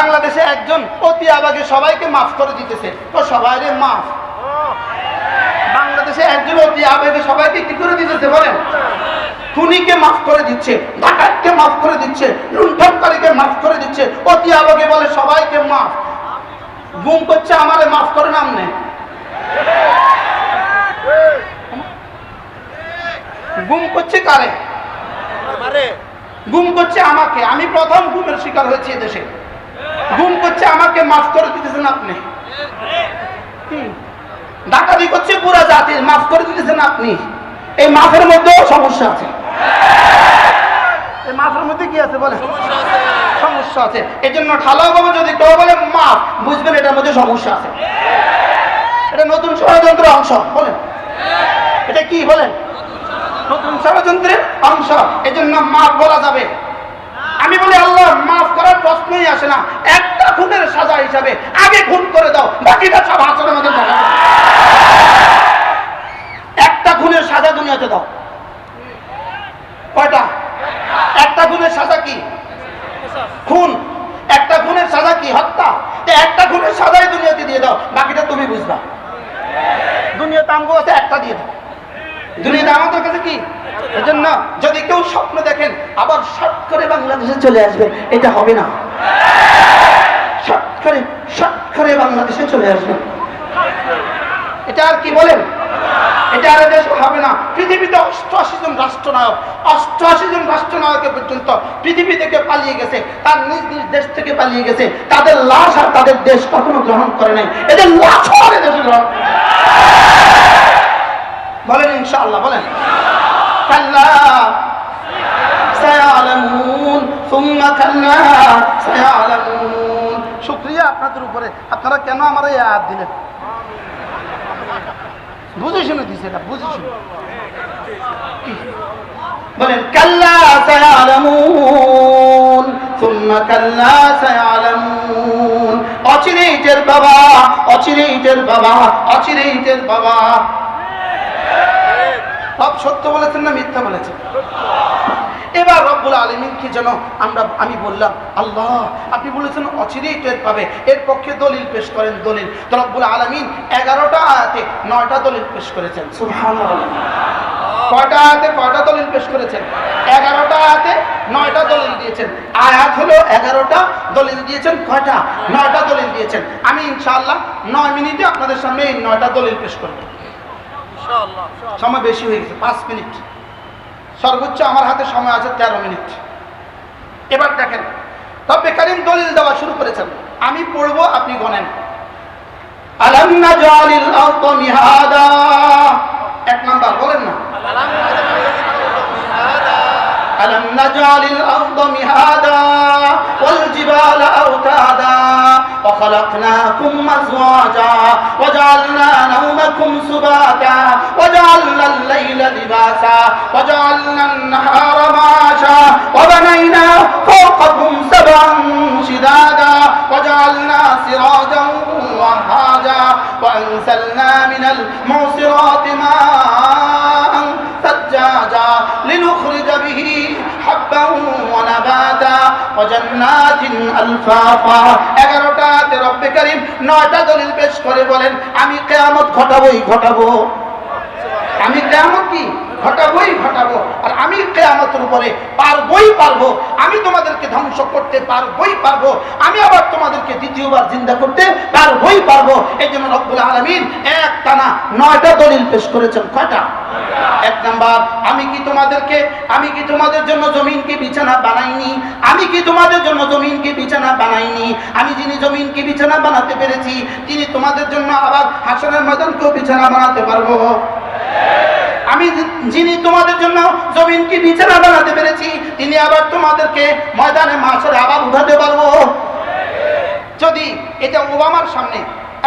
বাংলাদেশে একজন অতি আবাগে সবাইকে মাফ করে দিতেছে। তো সবাই মাফ। বাংলাদেশে একজন অতি আবেগে সবাইকে কি করে দিতেছে বলেন? খুনিকে মাফ করে দিচ্ছে ডাকাতকে মাফ করে দিচ্ছে লুণ্ঠনকারীকে মাফ করে দিচ্ছে অতি আবেগে বলে সবাইকে মাফ। গুম করছে আমারে মাফ করে নাম নেই। গুম করছে কারে? গুম করছে আমাকে। আমি প্রথম গুমের শিকার হয়েছি দেশে। গুম করছে, আমাকে মাফ করে দিতেছেন আপনি। ডাকাতি করছে পুরা জাতির মাফ করে দিতেছেন আপনি। এই মাফের মধ্যেও সমস্যা আছে। এই মধ্যে আছে বলে সমস্যা আছে। যদি কেউ বলে বুঝবেন এটার মধ্যে সমস্যা আছে। এটা নতুন ষড়যন্ত্রের অংশ, বলেন। এটা কি নতুন ষড়যন্ত্রের অংশ। মাফ বলা যাবে। আমি বলি, আল্লাহ, মাফ করার প্রশ্নই আসে না। একটা খুনের সাজা হিসাবে আগে খুন করে দাও, বাকিটা সব হাসনের মধ্যে একটা খুনের সাজা দুনিয়াতে দাও। কয়টা? একটা খুনের সাজা কি? খুন। একটা খুনের সাজা কি? হত্যা। একটা খুনের সাজাই দুনিয়াতে দিয়ে দাও, বাকিটা তুমি বুঝবা। দুনিয়াতে আমগো আছে, একটা দিয়ে দাও। দুনিয়াতে আমাদের কাছে কি? এজন্য যদি কেউ স্বপ্ন দেখেন, আবার শর্ট করে বাংলাদেশে চলে আসবে, এটা হবে না। শর্ট করে শর্ট করে বাংলাদেশে চলে আসবে। এটা আর কি বলেন? এটা আর দেশ হবে না। পৃথিবীতে অষ্টআশি জন রাষ্ট্রনায়ক, অষ্টআশি জন রাষ্ট্রনায়কে পর্যন্ত পৃথিবী থেকে পালিয়ে গেছে, তার নিজ নিজ দেশ থেকে পালিয়ে গেছে। তাদের লাশ আর তাদের দেশ কখনো গ্রহণ করে নাই। এদের লাশ আর দেশে গ্রহণ করে নাই। বলেন ইনশাআল্লাহ বলেন কাল্লা সায়ালামুন সুম্মা কাল্লা সায়ালামুন শুকরিয়া আপনাদের উপরে আপনারা কেন আমার এই আয়াত দিলেন বুঝে শুনে দিছে এটা বুঝে শুনে কি? বলেন কাল্লা সায়ালামুন সুম্মা কাল্লা সায়ালামুন অচিরেই টের বাবা অচিরেই টের বাবা অচিরেই টের বাবা সব সত্য বলেছেন না মিথ্যা বলেছেন? এবার রব্বুল আলমিন কি যেন আমরা, আমি বললাম, আল্লাহ, আপনি বলেছেন অচিরেই টের পাবে। এর পক্ষে দলিল পেশ করেন দলিল। তো রব্বুল আলমিন এগারোটা আয়াতে নয়টা দলিল পেশ করেছেন। কয়টা আয়াতে কয়টা দলিল পেশ করেছেন? এগারোটা আয়াতে নয়টা দলিল দিয়েছেন। আয়াত হলো এগারোটা দলিল দিয়েছেন কয়টা? নয়টা দলিল দিয়েছেন। আমি ইনশাআল্লাহ নয় মিনিটে আপনাদের সামনে এই নয়টা দলিল পেশ করব। সময় বেশি হয়ে গেছে পাঁচ মিনিট। সর্বোচ্চ আমার হাতে সময় আছে তেরো মিনিট। এবার দেখেন তবে দলিল দেওয়া শুরু করেছেন। আমি পড়ব আপনি গনেন আলাম নাজালিল আরদ মিহাদা। এক নাম্বার বলেন না। আলম নাজালিল আরদ মিহাদা। ওয়াল জিবালা আওতাদা। وخلقناكم أزواجا وجعلنا نومكم سباتا وجعلنا الليل لباسا وجعلنا النهار معاشا وبنينا فوقكم سبعا شدادا وجعلنا سراجا وهاجا وأنزلنا من المعصرات ماء ثجاجا لنخرج به حبا ونباتا وجنات ألفافا. এগারোটাতে রব্বে করিম নয়টা দলিল পেশ করে বলেন আমি কেয়ামত ঘটাবোই ঘটাবো। আমি কেয়ামত কি ঘটাবোই ঘটাবো, আর আমি কেয়ামতের উপরে পারবই পারব। আমি তোমাদেরকে ধ্বংস করতে পারবই পারব। আমি আবার তোমাদেরকে দ্বিতীয়বার জিন্দা করতে পারবই পারব। এই জন্য রব্বুল আলমিন এক টানা নয়টা দলিল পেশ করেছেন। কয়টা? এক নাম্বার, আমি কি তোমাদেরকে, আমি কি তোমাদের জন্য জমিনকে বিছানা বানাইনি? আমি কি তোমাদের জন্য জমিনকে বিছানা বানাইনি? আমি যিনি জমিনকে বিছানা বানাতে পেরেছি, তিনি তোমাদের জন্য আবার হাসনের ময়দানকেও বিছানা বানাতে পারব। আমি যিনি তোমাদের জন্য জমিনকে বিছানা বানাতে পেরেছি তিনি আবার তোমাদেরকে ময়দানে মাছের আবার উঠাতে পারব। যদি এটা ওবামার সামনে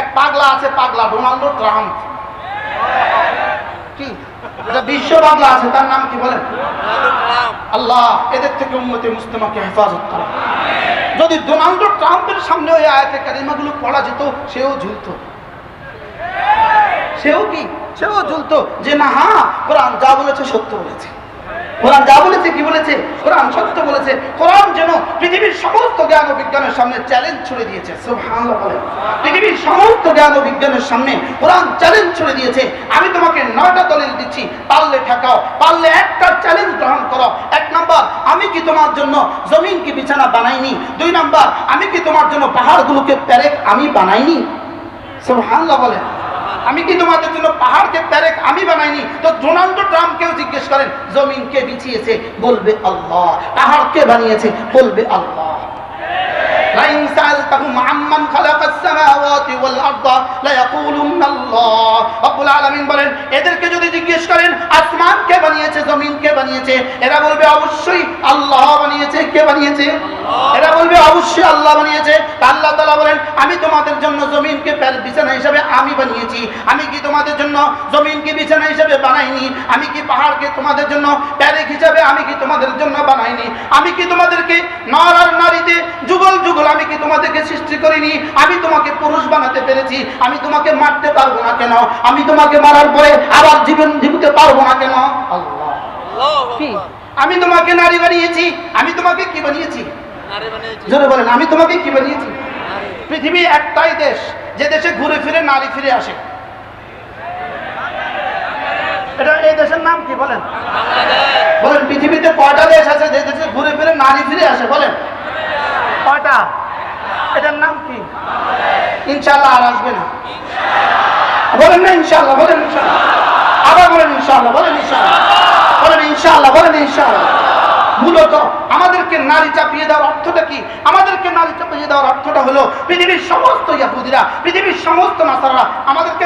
এক পাগলা আছে পাগলা ডোনাল্ড ট্রাম্প। কি? এটা বিশ্ব পাগলা আছে তার নাম কি বলেন? আল্লাহ এদের থেকে উন্মতি মুসলিমাকে হেফাজত করে। যদি ডোনাল্ড ট্রাম্পের সামনে ওই আয়াতে কারিমাগুলো পড়া যেত সেও ঝুলতো। সেও কি? সেও ঝুলতো যে না হ্যাঁ কোরআন যা বলেছে সত্য বলেছে। কোরআন যা বলেছে, কি বলেছে? কোরআন সত্য বলেছে। কোরআন যেন পৃথিবীর সমস্ত জ্ঞান ও বিজ্ঞানের সামনে চ্যালেঞ্জ ছুড়ে দিয়েছে। পৃথিবীর সমস্ত জ্ঞান ও বিজ্ঞানের সামনে কোরআন চ্যালেঞ্জ ছুড়ে দিয়েছে। আমি তোমাকে নয়টা দলিল দিচ্ছি। পারলে ঠেকাও, পারলে একটা চ্যালেঞ্জ গ্রহণ করো। এক নাম্বার, আমি কি তোমার জন্য জমিন কি বিছানা বানাইনি? দুই নাম্বার, আমি কি তোমার জন্য পাহাড়গুলোকে প্যারেক আমি বানাইনি? সুবহানাল্লাহ বলেন। আমি কি তোমাদের জন্য পাহাড়কে প্যারেক আমি বানাইনি তো ডোনাল্ড ট্রাম্পকেও জিজ্ঞেস করেন জমিন কে বিছিয়েছে বলবে আল্লাহ পাহাড় কে বানিয়েছে বলবে আল্লাহ لئن سألتهم عمن خلق السماوات والأرض ليقولن الله رب العالمين বলেন এদেরকে যদি জিজ্ঞেস করেন বানিয়েছে? এরা বলবে, অবশ্যই আল্লাহ বানিয়েছে। কে বানিয়েছে? এরা বলবে, অবশ্যই আল্লাহ বানিয়েছে। আল্লাহ তাআলা বলেন, আমি তোমাদের জন্য জমিনকে বিছানা হিসাবে আমি বানিয়েছি। আমি কি তোমাদের জন্য জমিনকে বিছানা হিসাবে বানাইনি? আমি কি পাহাড়কে তোমাদের জন্য প্যারেক হিসাবে আমি কি তোমাদের জন্য বানাইনি? আমি কি তোমাদেরকে নর আর নারীতে যুগল যুগল আমি কি তোমাদেরকে সৃষ্টি করিনি? আমি তোমাকে পুরুষ বানাতে পেরেছি। আমি তোমাকে মারতে পারব না কেন? আমি তোমাকে মারার পরে আবার জীবন জীবিতে পারব না কেন? আল্লাহ। আমি তোমাকে নারী বানিয়েছি আমি তোমাকে কি বানিয়েছি? জোরে বলেন আমি তোমাকে কি বানিয়েছি? পৃথিবী একটাই দেশ যে দেশে ঘুরে ফিরে নারী ফিরে আসে। এটা এই দেশের নাম কি বলেন? বলেন পৃথিবীতে কয়টা দেশ আছে যে দেশে ঘুরে ফিরে নারী ফিরে আসে? বলেন। কয়টা? এটার নাম কি? ইনশাল্লাহ আর আসবে না। বলেন না ইনশাল্লাহ বলেন ইনশাল্লাহ আবার বলেন ইনশাল্লাহ বলেন ইনশাল্লাহ বলেন ইনশাল্লাহ বলেন ইনশাআল্লাহ। মূলত আমাদেরকে নারী চাপিয়ে দেওয়ার অর্থটা কি? আমাদেরকে নারী চাপিয়ে দেওয়ার অর্থটা হলো পৃথিবীর সমস্ত ইয়াহুদিরা, পৃথিবীর সমস্ত নাসারা আমাদেরকে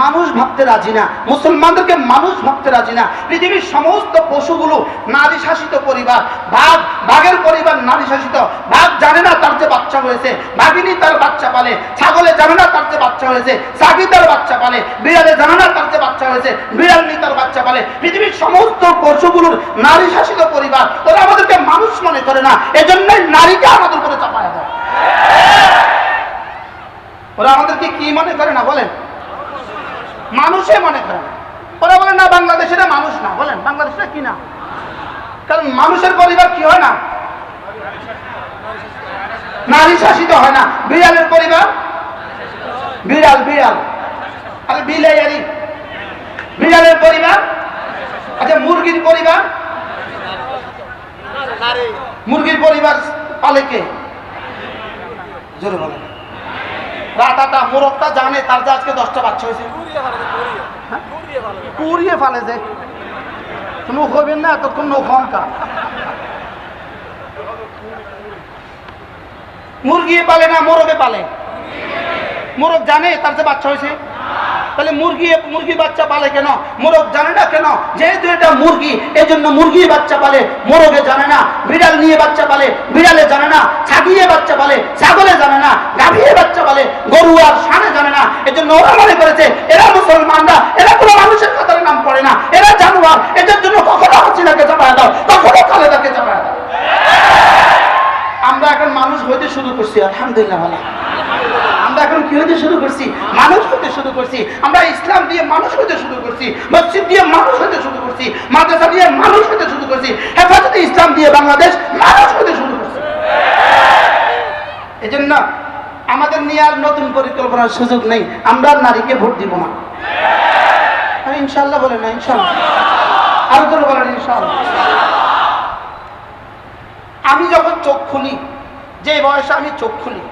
মানুষ ভাবতে রাজি না, মুসলমানদেরকে মানুষ ভাবতে রাজি না। পৃথিবীর সমস্ত পশুগুলো নারী শাসিত পরিবার, বাঘ, বাঘের পরিবার নারী শাসিত। বাঘ জানে না তার যে বাচ্চা হয়েছে, বাঘিনী তার বাচ্চা পালে, ছাগলে জানে না তার যে বাচ্চা হয়েছে, সাগি তার বাচ্চা পালে, বিড়ালে জানে না তার যে বাচ্চা হয়েছে, বিড়ালনি তার বাচ্চা পালে। পৃথিবীর সমস্ত পশুগুলোর নারী শাসিত পরিবার, ওরা আমাদেরকে মানুষ মনে করে না, এজন্যই নারীকে আমাদের উপরে চাপায় দেয়। ওরা আমাদেরকে কি মনে করে না বলেন? মানুষে মনে করে। না ওরা বলে, না, বাংলাদেশের মানুষ না। বলেন বাংলাদেশটা কি না? কারণ মানুষের পরিবার কি হয় না? নারী শাসিত হয় না। বিড়ালের পরিবার? বিড়াল বিড়াল। আরে বিলাই বিড়ালের পরিবার? আচ্ছা মুরগির পরিবার? মুরগির পরিবার পালে কে? জোরে বলেন। মোরগটা জানে তার যে আজকে দশটা বাচ্চা হয়েছে। পুড়িয়ে ফেলে যে। হবেন না, এতক্ষণ মুরগি পালে না, মোরগে পালে। মোরগ জানে তার যে বাচ্চা হয়েছে? তাহলে মুরগি মুরগি বাচ্চা পালে কেন? মোরগ জানে না কেন? যেহেতু এটা মুরগি এই জন্য মুরগি বাচ্চা পালে, মোরগে জানে না, বিড়াল নিয়ে বাচ্চা পালে, বিড়ালে জানে না ছাগিয়ে বাচ্চা পালে, ছাগলে জানে না গাভিয়ে বাচ্চা পালে, গরু আর সানে জানে না। এই জন্য ওরা মনে করেছে, এরা মুসলমানরা, এরা কোনো মানুষের কাতারে নাম পড়ে না। এরা জানোয়ার এটার জন্য কখনো হাসিনাকে চাপায় দাও, কখনো খালেদাকে চাপায় দাও। আমরা এখন মানুষ হইতে শুরু করছি, আলহামদুলিল্লাহ আমরা এখন কি হইতে শুরু করছি? মানুষ হইতে শুরু করছি। আমরা ইসলাম দিয়ে মানুষ হইতে শুরু করছি, মসজিদ দিয়ে মানুষ হইতে শুরু করছি, মাদ্রাসা দিয়ে মানুষ হইতে শুরু করছি, হেফাজতে ইসলাম দিয়ে বাংলাদেশ মানুষ হইতে শুরু করছি। এই জন্য আমাদের নিয়ে আর নতুন পরিকল্পনার সুযোগ নেই। আমরা নারীকে ভোট দিব না। ইনশাল্লাহ বলে না ইনশাল্লাহ আরও করে বলেন ইনশাল্লাহ আমি যখন চোখ খুলি, যে বয়সে আমি চোখ খুলি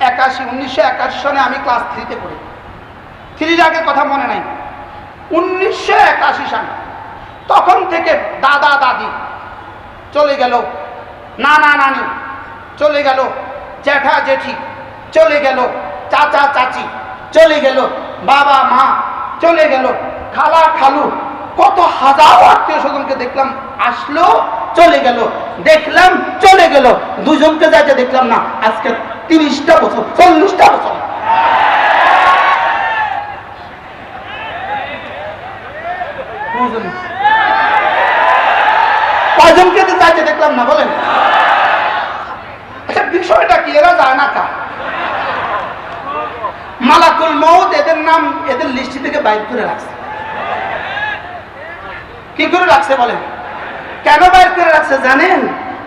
একাশি, উনিশশো একাশি সনে আমি ক্লাস থ্রিতে পড়ি। থ্রির আগের কথা মনে নাই। উনিশশো একাশি সালে তখন থেকে দাদা, দাদি চলে গেল, নানা, নানি চলে গেল, জ্যাঠা, জেঠি চলে গেল, চাচা, চাচি চলে গেল, বাবা, মা চলে গেল, খালা, খালু কত হাজার আত্মীয় স্বজনকে দেখলাম, আসলো, চলে গেল, দেখলাম, চলে গেল, দুজনকে যাইতে দেখলাম না, আজকে তিরিশটা বছর, চল্লিশটা বছর। কয়জনকে দেখলাম না, বলেন। আচ্ছা বিষয়টা কি, এরা যায় না মালাকুল মৌত এদের নাম, এদের লিস্টি থেকে বাইর করে রাখছে। কি করে রাখছে, বলেন? কেন বাইর করে রাখছে, জানেন?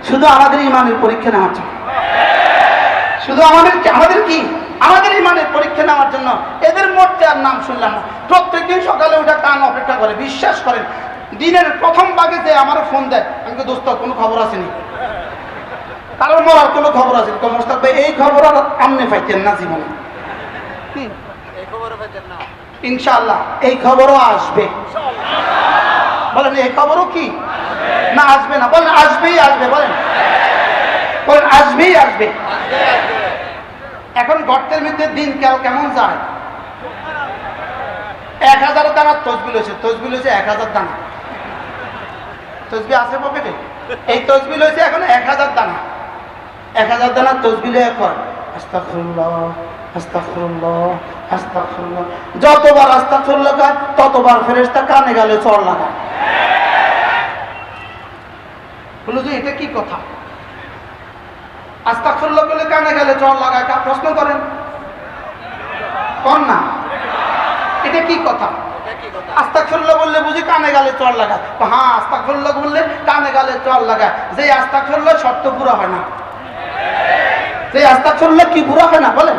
শুধু আমাদের ইমানের পরীক্ষা নেওয়ার জন্য। শুধু আমাদের আমাদের কি? আমাদের ইমানের পরীক্ষা নেওয়ার জন্য এদের মধ্যে আর নাম শুনলাম না। প্রত্যেকদিন সকালে ওটা কান অপেক্ষা করে বিশ্বাস করেন দিনের প্রথম ভাগে যে আমারও ফোন দেয় আমি দোস্ত কোনো খবর আসেনি। কারণ মরার কোনো খবর আছে তো মোস্তাক ভাই এই খবর আর আমনে পাইতেন না জীবনে। হুম। ইনশাআল্লাহ এই খবরও আসবে। বলেন এই খবরও কি? না আসবে না। বলেন আসবেই আসবে। বলেন বলেন আসবেই আসবে। এখন গর্তের মধ্যে দিন কাল কেমন যায়? এক হাজার দানা, তসবিল হয়েছে তসবিল হয়েছে এক হাজার দানা। তসবি আছে পকেটে? এই তসবিল হয়েছে এখন এক হাজার দানা। এক হাজার দানা তসবিল এখন। আস্তাগফিরুল্লাহ আস্তাগফিরুল্লাহ আস্তাগফিরুল্লাহ। যতবার আস্তাগফিরুল্লাহ কয় ততবার ফেরেশতা কানে গালে চড় লাগায়। বলো যে, এটা কি কথা? আস্তাগফিরুল্লাহ বলে কানে গালে চড় লাগায় প্রশ্ন করেন। কর না? এটা কি কথা? আস্তাগফিরুল্লাহ বললে বুঝি কানে গালে চড় লাগায়। হ্যাঁ আস্তাগফিরুল্লাহ বললে কানে গালে চড় লাগায়। যে আস্তাগফিরুল্লাহ, শর্ত পুরো হয় না। যে আস্তাগফিরুল্লাহ কি পুরো হয় না, বলেন।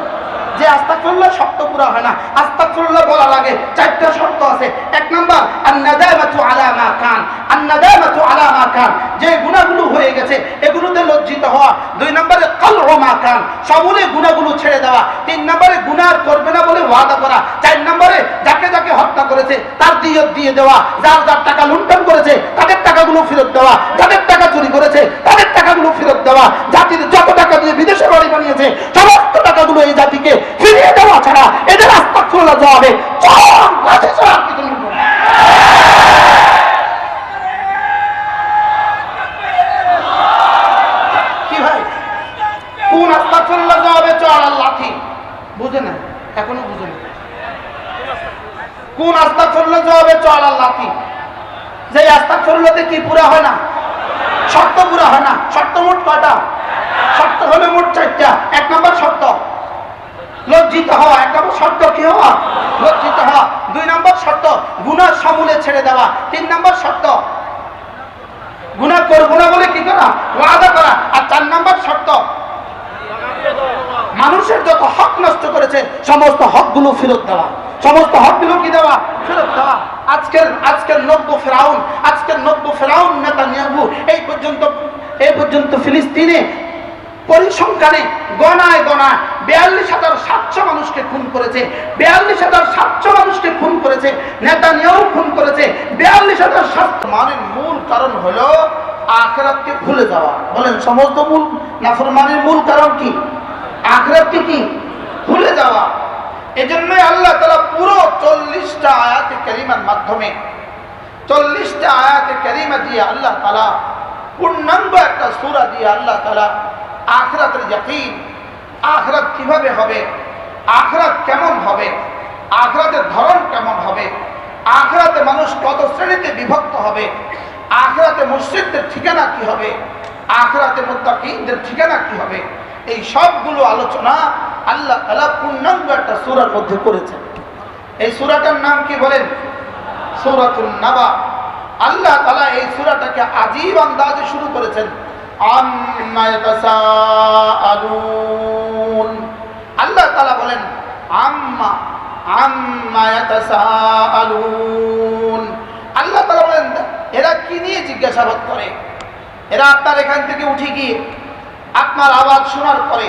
যে আস্তাগফিরুল্লাহ, শর্ত পুরো হয় না। আস্তাগফিরুল্লাহ বলার আগে চারটা শর্ত আছে। এক নাম্বার, আন-নাদামাতু আলা মা কান। আন-নাদামাতু আলা মা কান। যে গুনাহগুলো হয়ে গেছে, এগুলোতে লজ্জিত হওয়া। দুই নম্বরে কলউ মা কান। সমূলে গুনাহগুলো ছেড়ে দেওয়া। তিন নম্বরে গুনাহ করবে না বলে ওয়াদা করা। চার নম্বরে যাকে যাকে হত্যা করেছে, তার দিয়ত দিয়ে দেওয়া। যার যার টাকা লুণ্ঠন করেছে, তাদের টাকাগুলো ফেরত দেওয়া। যাদের টাকা চুরি করেছে, তাদের টাকাগুলো ফেরত দেওয়া। জাতির যত টাকা দিয়ে বিদেশে বাড়ি বানিয়েছে, সমস্ত টাকাগুলো এই জাতিকে ফিরিয়ে দেওয়া ছাড়া এদের আস্থা খোলা যাবে চরম কাছে ছাড়া আর কিছু এখনও বুঝে না কোন আস্থা খোলা যাবে চর আর লাঠি যে আস্থা খোল্লাতে কি পুরা হয় না? শর্ত পুরা হয় না? শর্ত মোট কয়টা? শর্ত হলে মোট চারটা। এক নম্বর শর্ত, লজ্জিত হওয়া। এক নম্বর শর্ত কি হওয়া? লজ্জিত হওয়া। দুই নম্বর শর্ত গুনার সমূলে ছেড়ে দেওয়া। তিন নম্বর শর্ত, গুনাহ করব না বলে কি করা? ওয়াদা করা। আর চার নম্বর শর্ত মানুষের যত হক নষ্ট করেছে, সমস্ত হকগুলো ফেরত দেওয়া। সমস্ত হকগুলো কি দেওয়া? ফেরত দেওয়া। আজকের আজকের নব্য ফেরাউন, আজকের নব্য ফেরাউন নেতা নিয়াবু এই পর্যন্ত এই পর্যন্ত ফিলিস্তিনে পরিসংখ্যানে গণায় গণায় বিয়াল্লিশ হাজার সাতশো মানুষকে খুন করেছে, বিয়াল্লিশ হাজার সাতশো মানুষকে খুন করেছে নেতা নিয়েও খুন করেছে, বিয়াল্লিশ হাজার সাতশো মানের মূল কারণ হলো আখরাতকে ভুলে যাওয়া। বলেন, সমস্ত মূল নাফরমানের মূল কারণ কি? আখরাতকে কি ভুলে যাওয়া? এজন্যই আল্লাহ তালা পুরো চল্লিশটা আয়াতে কারিমার মাধ্যমে, চল্লিশটা আয়াতে কারিমা দিয়ে আল্লাহ তালা পূর্ণাঙ্গ একটা সুরা দিয়ে আল্লাহ তালা আখরাতের যকিন আখরাত কীভাবে হবে, আখরাত কেমন হবে, আখরাতের ধরন কেমন হবে, আখরাতে মানুষ কত শ্রেণীতে বিভক্ত হবে, আখরাতে মসজিদদের ঠিকানা কি হবে, আখরাতে মোত্তাকিনদের ঠিকানা কি হবে এই সবগুলো আলোচনা আল্লাহ তালা পূর্ণাঙ্গ একটা সুরার মধ্যে করেছেন। এই সুরাটার নাম কি বলেন? সূরাতুন নাবা। আল্লাহ তালা এই সূরাটাকে আজীব আন্দাজে শুরু করেছেন। আল্লাহ তালা বলেন, আম্মা আল্লাহ তাআলা বলেন, এরা কি নিয়ে জিজ্ঞাসাবাদ করে? এরা আপনার এখান থেকে উঠে গিয়ে আপনার আওয়াজ শোনার পরে,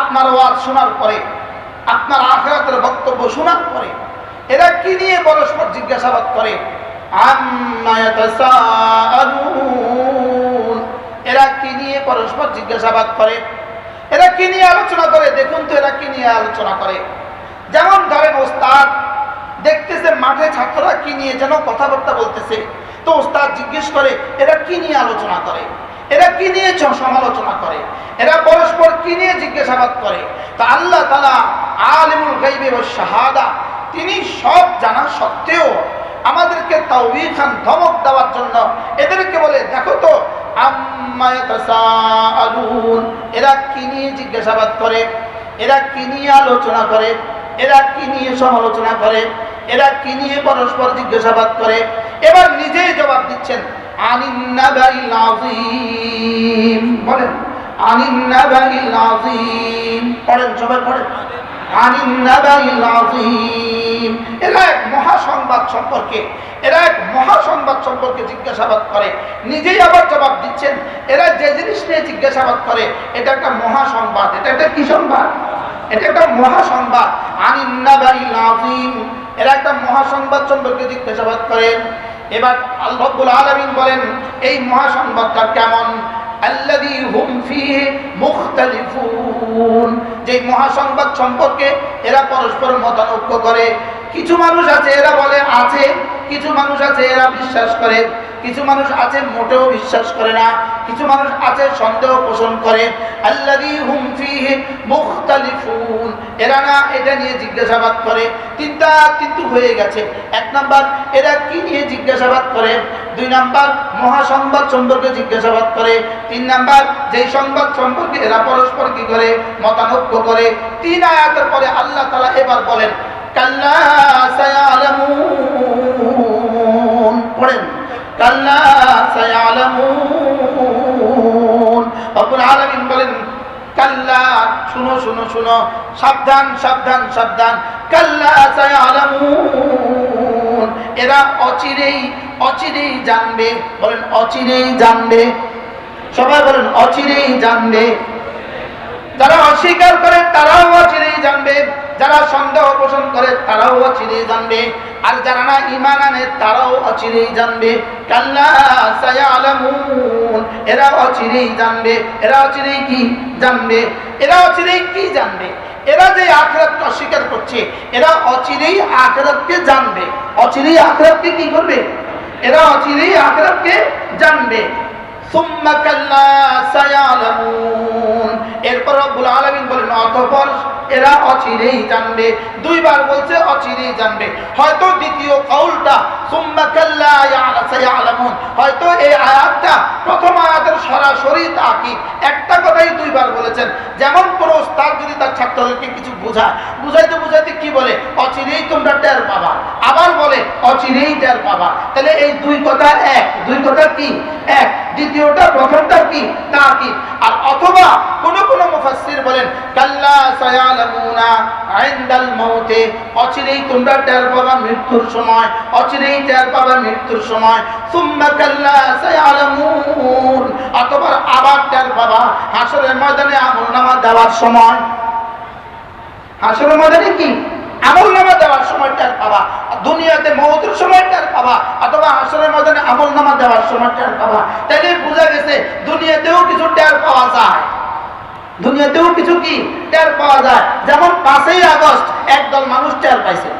আপনার আওয়াজ শোনার পরে, আপনার আখরাতের বক্তব্য শোনার পরে, এরা কি নিয়ে পরস্পর জিজ্ঞাসাবাদ করে? এরা কি নিয়ে পরস্পর জিজ্ঞাসাবাদ করে? এরা কি নিয়ে আলোচনা করে? দেখুন তো এরা কি নিয়ে আলোচনা করে। যেমন ধরেন ওস্তাদ, দেখতেছে মাঠে ছাত্ররা কি নিয়ে যেন কথাবার্তা বলতেছে। তো ওস্তাদ জিজ্ঞেস করে, এরা কি নিয়ে আলোচনা করে? এরা কি নিয়ে সমালোচনা করে? এরা পরস্পর কি নিয়ে জিজ্ঞাসাবাদ করে? তা আল্লাহ তালা আলিমুল গাইবে ও শাহাদা, তিনি সব জানা সত্ত্বেও আমাদেরকে তাওবি খান ধমক দেওয়ার জন্য এদেরকে বলে, দেখো তো এরা কি নিয়ে জিজ্ঞাসাবাদ করে? এরা কি নিয়ে আলোচনা করে? এরা কি নিয়ে সমালোচনা করে? এরা কি নিয়ে পরস্পর জিজ্ঞাসাবাদ করে? এবার নিজেই জবাব দিচ্ছেন বলেন পড়েন এরা এক মহা সংবাদ সম্পর্কে, এরা এক মহা সংবাদ সম্পর্কে জিজ্ঞাসাবাদ করে। নিজেই আবার জবাব দিচ্ছেন, এরা যে জিনিস নিয়ে জিজ্ঞাসাবাদ করে, এটা একটা মহা সংবাদ এটা একটা কি সংবাদ? এটা একটা মহা সংবাদ আনিন নাবাইল আযীম। এরা একটা মহা সংবাদ সম্পর্কে জিজ্ঞাসাবাদ করেন। এবার আল্লাহুল আলমিন বলেন এই মহাসংবাদটা কেমন? যে মহাসংবাদ সম্পর্কে এরা পরস্পর মতানৈক্য করে কিছু মানুষ আছে, এরা বলে আছে, কিছু মানুষ আছে, এরা বিশ্বাস করে, কিছু মানুষ আছে মোটেও বিশ্বাস করে না, কিছু মানুষ আছে সন্দেহ পোষণ করে। আল্লাযী হুম ফীহি মুখতালিফুন। এরা না এটা নিয়ে জিজ্ঞাসাবাদ করে। তিনটা কিন্তু হয়ে গেছে। এক নাম্বার, এরা কি নিয়ে জিজ্ঞাসাবাদ করে? দুই নাম্বার, মহাসংবাদ সম্পর্কে জিজ্ঞাসাবাদ করে। তিন নাম্বার, যেই সংবাদ সম্পর্কে এরা পরস্পর কি করে? মতানৈক্য করে। তিন আয়াতের পরে আল্লাহ তাআলা এবার বলেন কাল্লা কাল্লা আলামিন বলেন, কাল্লা, শুনো শুনো শুনো। সাবধান সাবধান সাবধান। কাল্লা এরা অচিরেই অচিরেই জানবে। বলেন, অচিরেই জানবে। সবাই বলেন, অচিরেই জানবে। যারা অস্বীকার করে, তারাও অচিরেই জানবে। যারা সন্দেহ পোষণ করে, তারাও অচিরে জানবে। আর যারা না ইমান আনে, তারাও অচিরেই জানবে। এরা অচিরেই জানবে। এরা অচিরেই কি জানবে? এরা অচিরেই কি জানবে? এরা যে আখরাতকে অস্বীকার করছে, এরা অচিরেই আখরাতকে জানবে। অচিরেই আখরাতকে কি করবে? এরা অচিরেই আখরাতকে জানবে। সুম্মা কাল্লা সায়ালামুন। এরপর রব্বুল আলমী অতঃপর এরা অচিরেই জানবে। দুইবার বলছে, অচিরেই জানবে। হয়তো দ্বিতীয় হয়তো এই আয়াতটা প্রথম আয়াতের সরাসরি তাকিদ একটা কথাই দুইবার বলেছেন। যেমন কোন যদি তার ছাত্রদেরকে কিছু বোঝায়, বুঝাইতে বুঝাইতে কি বলে? অচিরেই তোমরা টের পাবা। আবার বলে, অচিরেই টের পাবা। তাহলে এই দুই কথা এক। দুই কথা কি? এক। দ্বিতীয়টা, প্রথমটা কি? তা কি আর অথবা কোন কোন মুফাসসির বলেন সময় টের পাবা অথবা হাসরের ময়দানে আমলনামা দেওয়ার সময়। কি? আমল নামা দেওয়ার টের পাবা। দুনিয়াতে মৌতের সময় টের পাবা। অথবা হাসরের ময়দানে আমল নামা দেওয়ার সময় টের পাবা। তাইলে বোঝা গেছে, দুনিয়াতেও কিছু টের পাওয়া যায়। দুনিয়াতেও কিছু কি? টের পাওয়া যায়। যেমন পাঁচই আগস্ট একদল মানুষ টের পাইছে।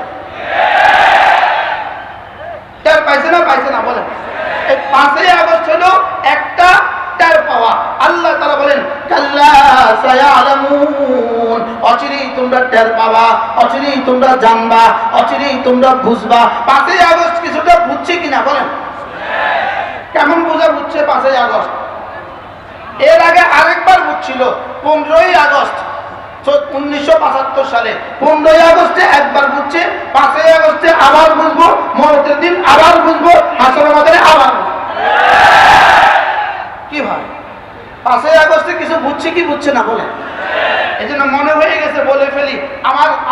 টের পাইছে না পাইছে না, বলেন। পাঁচই আগস্ট হলো একটা টের পাওয়া। আল্লাহ তারা বলেন অচিরেই তোমরা টের পাবা, অচিরেই তোমরা জানবা, অচিরেই তোমরা বুঝবা। পাঁচই আগস্ট কিছুটা বুঝছে কিনা, বলেন। কেমন বোঝা বুঝছে পাঁচই আগস্ট? এর আগে আরেকবার বুঝছিল পনেরোই আগস্ট উনিশশো পঁচাত্তর সালে। পনেরোই আগস্টে একবার বুঝছে পাঁচই আগস্টে আবার বুঝব মরতের দিন আবার বুঝব হাসান আমাদের আবার কি ভাই? পাঁচই আগস্টে কিছু বুঝছে কি বুঝছে না বলে এই জন্য মনে হয়ে গেছে বলে ফেলি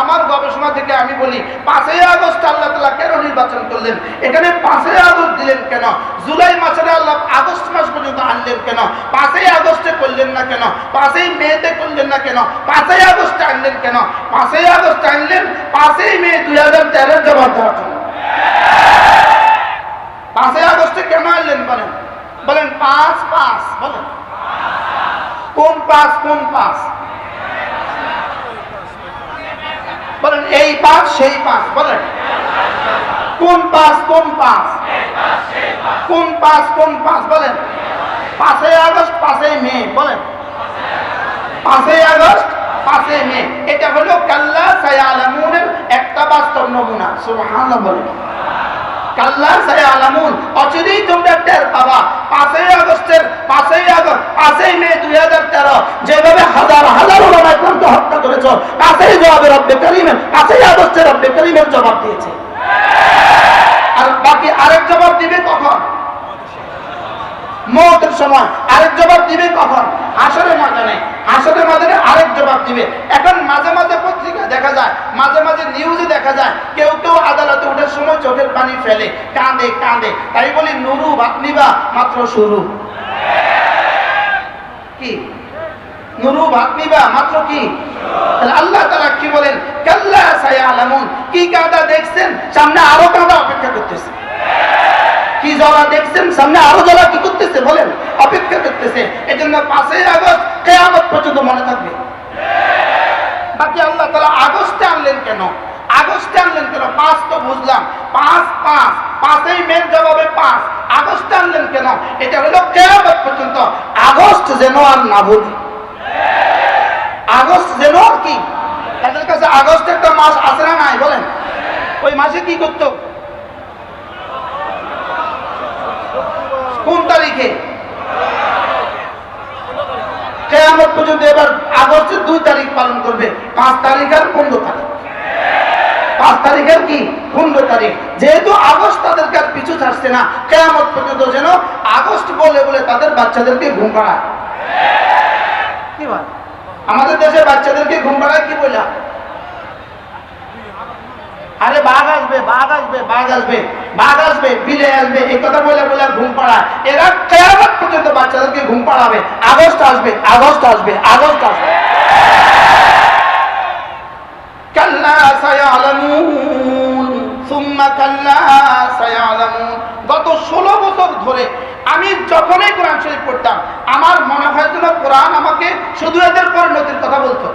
আমার গবেষণা থেকে আমি বলি, পাঁচই আগস্ট আল্লাহ তালা কেন নির্বাচন করলেন? এখানে পাঁচই আগস্ট দিলেন কেন? জুলাই মাসে আল্লাহ আগস্ট মাস পর্যন্ত আনলেন কেন? পাঁচই আগস্টে করলেন না কেন? পাঁচই মেতে করলেন না কেন? পাঁচই আগস্টে আনলেন কেন? পাঁচই আগস্ট আনলেন, পাঁচই মে দুই হাজার তেরোর জবাব দেওয়ার জন্য। পাঁচই আগস্টে কেন আনলেন বলেন? বলেন, পাঁচ পাঁচ, বলেন। কোন পাঁচ কোন পাঁচ? বলেন, এই পাঁচ, সেই পাঁচ, বলেন। কোন পাঁচ কোন পাঁচ? কোন পাঁচ কোন পাঁচ, বলেন। পাঁচই আগস্ট, পাঁচই মে, বলেন। পাঁচই আগস্ট, পাঁচই মে। এটা হলো কাল্লা সায়ালামুনের একটা বাস্তব নমুনা। সুবহানাল্লাহ বলেন। কাল্লা সায়ালামুন, অচিরেই তোমরা টের পাবা। পাঁচই আগস্টের পাঁচই আগস্ট, পাঁচই মে দুই হাজার তেরো, যেভাবে হাজার হাজার ওলামায় গ্রন্থ হত্যা করেছ পাঁচই জবাবে রব্বে করিমের পাঁচই আগস্টে রব্বে করিমের জবাব দিয়েছে। আর বাকি আরেক জবাব দিবে কখন? মৌতের সময়। আরেক জবাব দিবে কখন? হাসরের ময়দানে হাসরের ময়দানে আরেক জবাব দিবে। এখন মাঝে মাঝে পত্রিকা দেখা যায়, মাঝে মাঝে নিউজে দেখা যায়, কেউ কেউ আদালতে উঠার সময় চোখের পানি ফেলে, কাঁদে কাঁদে। তাই বলি নুরু ভাত নিবা মাত্র শুরু। কি? নুরু ভাত নিবা, মাত্র কি? আল্লাহ তারা কি বলেন? কাল্লা সায়ালামুন। কি কাদা দেখছেন? সামনে আরও কাদা অপেক্ষা করতেছে। কি জলা দেখছেন? সামনে আরও জলা কি করতেছে? বলেন, অপেক্ষা করতেছে। এই জন্য পাঁচই আগস্ট কেয়ামত পর্যন্ত মনে থাকবে। বাকি আল্লাহ তালা আগস্টে আনলেন কেন? আগস্টে আনলেন কেন? পাঁচ তো বুঝলাম। পাঁচ পাঁচ। পাঁচই মেন জবাবে পাঁচ। আগস্টে আনলেন কেন? এটা হলো কেয়ামত পর্যন্ত। আগস্ট যেন আর না বলি আগস্ট যেন কি? তাদের কাছে আগস্ট একটা মাস আছে না নাই, বলেন। ওই মাসে কি করতো? কোন তারিখে? কেয়ামত পর্যন্ত এবার আগস্টের দুই তারিখ পালন করবে। পাঁচ তারিখ আর পনেরো তারিখ। পাঁচ তারিখের কি? পনেরো তারিখ। যেহেতু আগস্ট তাদেরকে আর পিছু ছাড়ছে না, কেয়ামত পর্যন্ত যেন আগস্ট বলে বলে তাদের বাচ্চাদেরকে ঘুম পাড়ায়। কি বল? আমাদের দেশে বাচ্চাদেরকে ঘুম পাড়ায় কি বললাম? আরে বাঘ আসবে বাঘ আসবে বাঘ আসবে বাঘ আসবে, বিলে আসবে, এই কথা বলে বলে ঘুম পাড়ায়। এরা কেয়ামত পর্যন্ত বাচ্চাদেরকে ঘুম পাড়াবে। আগস্ট আসবে আগস্ট আসবে আগস্ট আসবে। গত ষোলো বছর ধরে আমি যখনই কোরআন শরীফ পড়তাম, আমার মনে হয় যেন কোরআন আমাকে শুধু এদের পরিণতির কথা বলতো।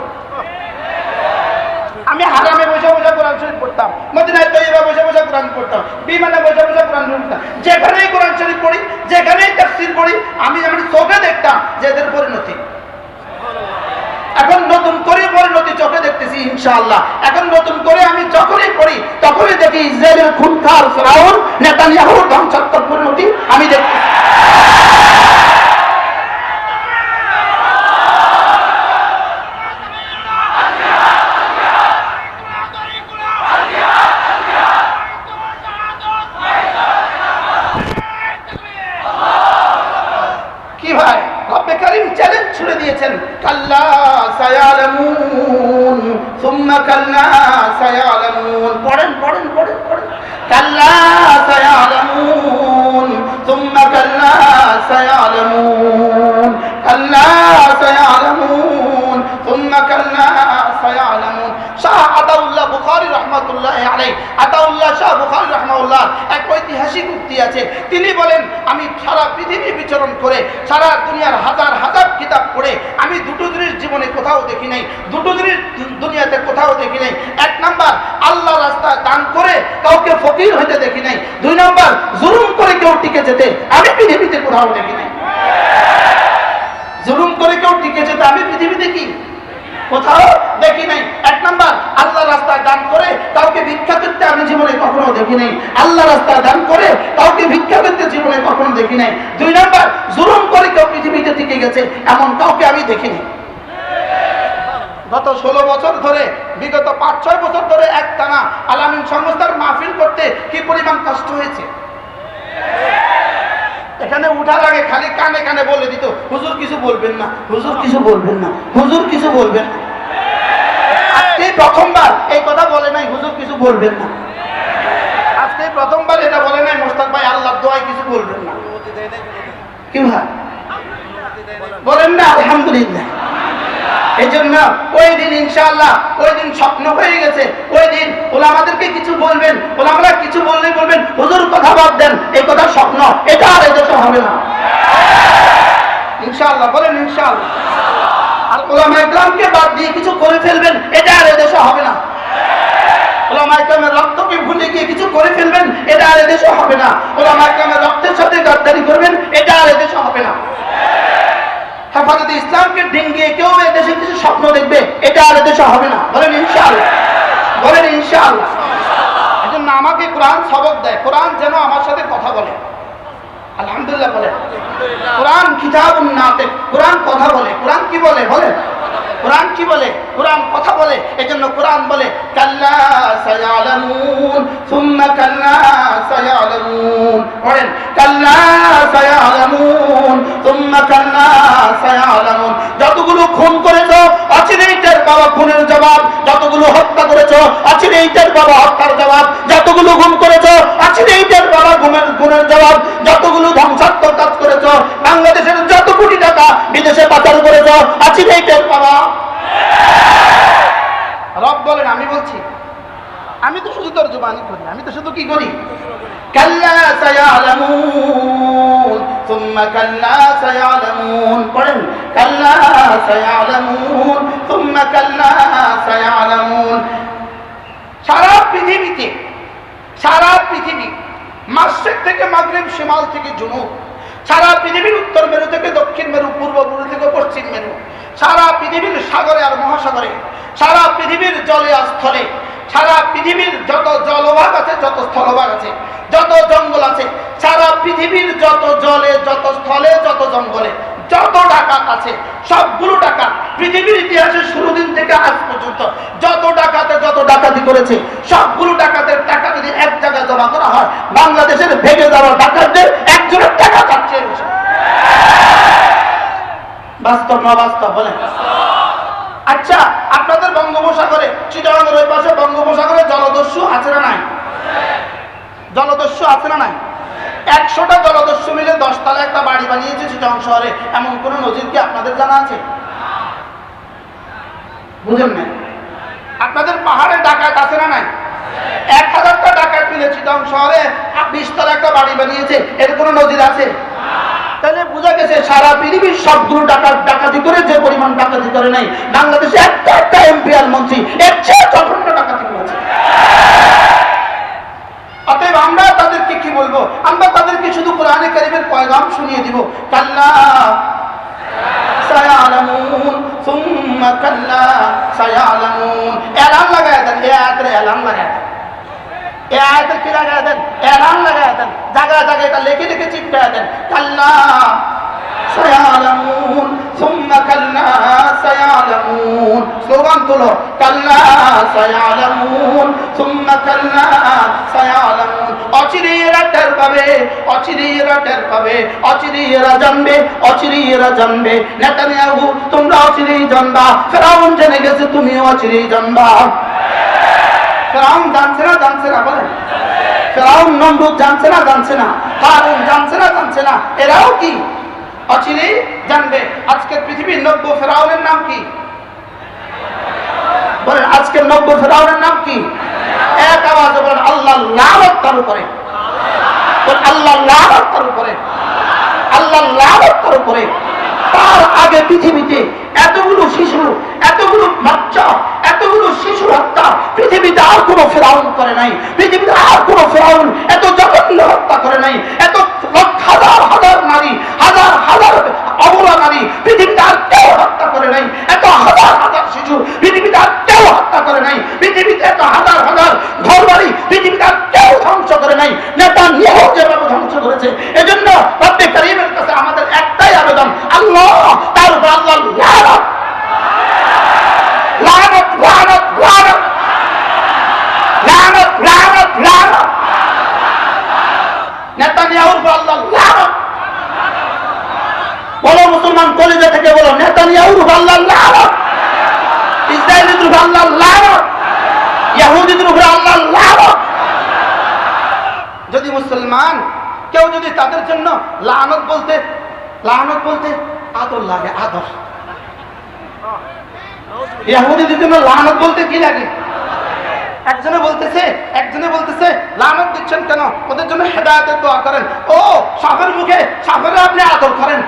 আমি হারামে বসে বসে কোরআন শরীফ পড়তাম, মদিনায় তৈবা বসে বসে কোরআন পড়তাম, বিমানে বসে বসে কোরআন পড়তাম, যেখানেই কোরআন শরীফ পড়ি, যেখানেই তাফসীর পড়ি, আমি আমি চোখে দেখতাম যে এদের পরিণতি। এখন নতুন করে পরিণতি চোখে দেখতেছি, ইনশাআল্লাহ। এখন নতুন করে আমি যখনই পড়ি, তখনই দেখি ইসরায়েলের খুনখার ফেরাউন, নেতানিয়াহুর ধ্বংসাত্মক পরিণতি আমি দেখতেছি কি ভাই? রব্বে কারিম চ্যালেঞ্জ ছুড়ে দিয়েছেন। কাল্লা সায়ালামুন সুম্মা কাল্লা সায়ালামুন। পড়েন পড়েন পড়েন পড়েন। কাল্লা সায়ালামুন, সুম্মা কাল্লা সায়ালামুন। কাল্লা সায়ালামুন, সুম্মা কাল্লা সায়ালামুন শাহ আতাউল্লাহ বুখারী আল্লাহ রাস্তায় দান করে কাউকে ফকির হইতে দেখি নাই। দুই নাম্বার, জুলুম করে কেউ টিকে যেতে, আমি পৃথিবীতে কোথাও দেখি নাই। জুলুম করে কেউ টিকে যেতে, আমি পৃথিবীতে কি? কোথাও দেখি নাই। এক নাম্বার, আল্লাহ রাস্তায় দান করে কাউকে ভিক্ষা করতে আমি জীবনে কখনো দেখি নাই। আল্লাহ রাস্তায় দান করে কাউকে ভিক্ষা করতে জীবনে কখনো দেখি নাই। দুই নাম্বার, জুলুম করে কেউ পৃথিবীতে টিকে গেছে, এমন কাউকে আমি দেখিনি গত ষোলো বছর ধরে, বিগত পাঁচ, ছয় বছর ধরে এক টানা আলামিন সংস্থার মাহফিল করতে কি পরিমাণ কষ্ট হয়েছে? এখানে উঠার আগে খালি কানে কানে বলে দিত, হুজুর কিছু বলবেন না, হুজুর কিছু বলবেন না, হুজুর কিছু বলবেন না। আজকে প্রথমবার এই কথা বলে নাই, হুজুর কিছু বলবেন না। আজকে প্রথমবার এটা বলে নাই, মোস্তাক ভাই আল্লাহ দোয়াই কিছু বলবেন না। কি ভাই? বলেন না, আলহামদুলিল্লাহ। এই জন্য ওই দিন ইনশাআল্লাহ, ওই দিন স্বপ্ন হয়ে গেছে। ওই দিন ওলা আমাদেরকে কিছু বলবেন, ওলা আমরা কিছু বললে বলবেন, হুজুর কথা বাদ দেন, এই কথা স্বপ্ন, এটা আর এদেশে হবে না। ইনশাআল্লাহ, বলেন ইনশাআল্লাহ। আর ওলামা ইকরামকে বাদ দিয়ে কিছু করে ফেলবেন, এটা আর এদেশে হবে না। ওলামা ইকরামের রক্তকে ভুলে গিয়ে কিছু করে ফেলবেন, এটা আর এদেশে হবে না। ওলামা ইকরামের রক্তের সাথে গাদ্দারি করবেন এটা আর এদেশে হবে না হেফাজতে ইসলামকে ডিঙ্গিয়ে কেউ দেশে কিছু স্বপ্ন দেখবে, এটা আর দেশে হবে না। বলেন ইনশাআল্লাহ। বলেন ইনশাআল্লাহ। এই জন্য আমাকে কোরআন সবক দেয়। কোরআন যেন আমার সাথে কথা বলে। আলহামদুলিল্লাহ বলে কোরআন কিতাব নাতে কোরআন কথা বলে। কোরআন কি বলে? বলে কোরআন কি বলে? কোরআন কথা বলে, এজন্য কোরআন বলে পড়েন যতগুলো খুন করেছ, অচিরেই বাবা খুনের জবাব। যতগুলো হত্যা করেছ, অচিরেই বাবা হত্যার জবাব। যতগুলো গুম করেছ, অচিরেই বাবা গুমের গুণের জবাব। যতগুলো ধ্বংসাত্মক কাজ করেছ, বাংলাদেশের টাকা বিদেশে পাচার করেছো অচিরেই টের বাবা রব বলেন আমি বলছি আমি তো শুধু তোর জবানি করি আমি তো শুধু কি করি কাল্লা সায়ালামুন ثم কাল্লা সায়ালামুন পড়েন কাল্লা সায়ালামুন ثم কাল্লা সায়ালামুন সারা পৃথিবীতে সারা পৃথিবী মাসেক থেকে মাগরিব শিমাল থেকে জুনুব সারা পৃথিবীর উত্তর মেরু থেকে দক্ষিণ মেরু, পূর্ব মেরু থেকে পশ্চিম মেরু। সারা পৃথিবীর সাগরে আর মহাসাগরে, সারা পৃথিবীর জলে আর স্থলে, সারা পৃথিবীর যত জলভাগ আছে, যত স্থলভাগ আছে, যত জঙ্গল আছে, সারা পৃথিবীর যত জলে, যত স্থলে, যত জঙ্গলে যত ডাকাত আছে, সবগুলো ডাকাত পৃথিবীর ইতিহাসে শুরু দিন থেকে আজ পর্যন্ত যত ডাকাতে যত ডাকাতি করেছে, সবগুলো ডাকাতের টাকা যদি এক জায়গায় জমা করা হয়, বাংলাদেশের ভেঙে যাওয়া ডাকাতদের একজনের টাকা কাটছে বাস্তব না বাস্তব বলেন? আচ্ছা আপনাদের বঙ্গোপসাগরে চিটাগাঙ্গের ওই পাশে বঙ্গোপসাগরে জলদস্যু আছে না নাই? জলদস্যু আছে না নাই? একশোটা জলদস্যু মিলে দশতলা একটা বাড়ি বানিয়েছে চিটাগাং শহরে। এমন কোন নজির কি আপনাদের জানা আছে? বুঝেন না আপনাদের পাহাড়ে ডাকাত আছে না নাই? এক হাজারটা ডাকাত মিলে চিটাগাং শহরে বিশতলা একটা বাড়ি বানিয়েছে। এর কোনো নজির আছে? তাহলে বোঝা গেছে সারা পৃথিবীর সবগুলো টাকা ডাকাতি করে যে পরিমাণ ডাকাতি করে নাই। বাংলাদেশে একটা একটা এমপি আর মন্ত্রী, এর চেয়ে জঘন্য ডাকাতি করেছে। অতএব আমরা তাদেরকে কি বলব? আমরা তাদেরকে শুধু কোরআনে কারিমের পয়গাম শুনিয়ে দিব। কাল্লা সায়ালামুন, সুম্মা কাল্লা সায়ালামুন। এলান লাগায় দেন, এ আয়াতের এলান লাগায় দেন। এ আয়াতের কি লাগায় দেন? এলান লাগায় দেন। জায়গায় জায়গায় এটা লিখে লিখে চিপটায় দেন। কাল্লা সায়ালামুন, সুম্মা কাল্লা সায়ালামুন। স্লোগান তুলো। কাল্লা সুম্মা কাল্লা টের পাবে টের পাবে জানবে জানবে। নেতানিয়াহু, তোমরা জানবা। ফেরাউন জেনে গেছে তুমিও জানবা। ফেরাউন জানছে না জানছে না, বলেন। ফেরাউন নমরুদ জানছে না জানছে না। হারুন জানছে না জানছে না। এরাও কি? অচিরেই জানবে। আজকের পৃথিবীর নব্য ফেরাউনের নাম কি? বলেন, আজকের নব্য ফেরাউনের নাম কি? এক আওয়াজে বলেন আল্লাহ লালত তার উপরে। আল্লাহ লালত তার উপরে। আল্লাহ লালত তার উপরে। তার আগে পৃথিবীতে এতগুলো শিশু, এতগুলো বাচ্চা, এতগুলো শিশু হত্যা পৃথিবীতে আর কোনো ফেরাউন করে নাই। পৃথিবীতে আর কোনো ফেরাউন এত জঘন্য হত্যা করে নাই এত লক্ষ হাজার হাজার নারী হাজার হাজার অবলা নারী পৃথিবীতে আর কেউ হত্যা করে নাই এত হাজার হাজার শিশু পৃথিবীতে আর কেউ হত্যা করে নাই পৃথিবীতে এত হাজার হাজার ঘর বাড়ি পৃথিবীতে আর কেউ ধ্বংস করে নাই নেতা নিহ যেভাবে ধ্বংস করেছে এজন্য রব্বে করিমের কাছে আমাদের একটাই আবেদন আল্লাহ তার উপর আল্লাহ লানত লানত লানত লানত লানত লানত লানত নেতানিয়াহুর উপর আল্লাহ লানত বলো মুসলমান কলেজে থেকে বলো নেতানিয়াহুর উপর আল্লাহ লানত ইসরায়েলের উপর আল্লাহ লানত ইহুদিদের উপর আল্লাহ লানত যদি মুসলমান কেউ যদি তাদের জন্য লানত বলতে লানত বলতে আদর লাগে, আদর। ইহুদিদের জন্য লানত বলতে কি লাগে? একজনে বলতেছে একজনে বলতেছে, লানত দিচ্ছেন কেন? ওদের জন্য হেদায়তের দোয়া করেন। ও সাপের মুখে সাপের আপনি আদর করেন।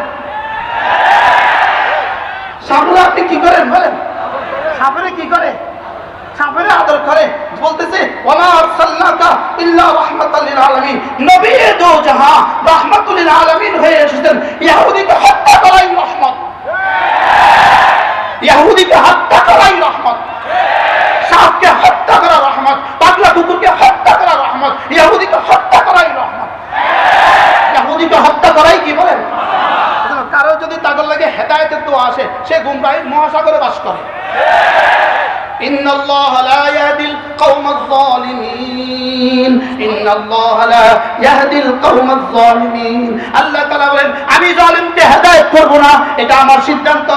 সাপের আপনি কি করেন বলেন? সাপেরে কি করে? সাপেরে আদর করে, বলতেছে, ওমা আরসালনাকা ইল্লা রাহমাতাল লিল আলামিন। নবী দো জাহান রাহমাতুল লিল আলামিন হয়ে এসেছেন ইহুদিকে হত্যা করাই রহমত। ইহুদিকে হত্যা করাই রহমত। সাপকে হত্যা করা রহমত, পাগলা কুকুরকে হত্যা করা রহমত ইহুদিকে হত্যা করাই রহমত। ইহুদিকে হত্যা করাই কি বলেন? কারও যদি তাদের লাগে হেদায়তের তো আসে, সে গুমরাহির মহাসাগরে বাস করে। إن الله لا يهدي القوم الظالمين إن الله لا يهدي القوم الظالمين আল্লাহ তাআলা বলেন আমি জালিমকে হেদায়েত করব না এটা আমার সিদ্ধান্ত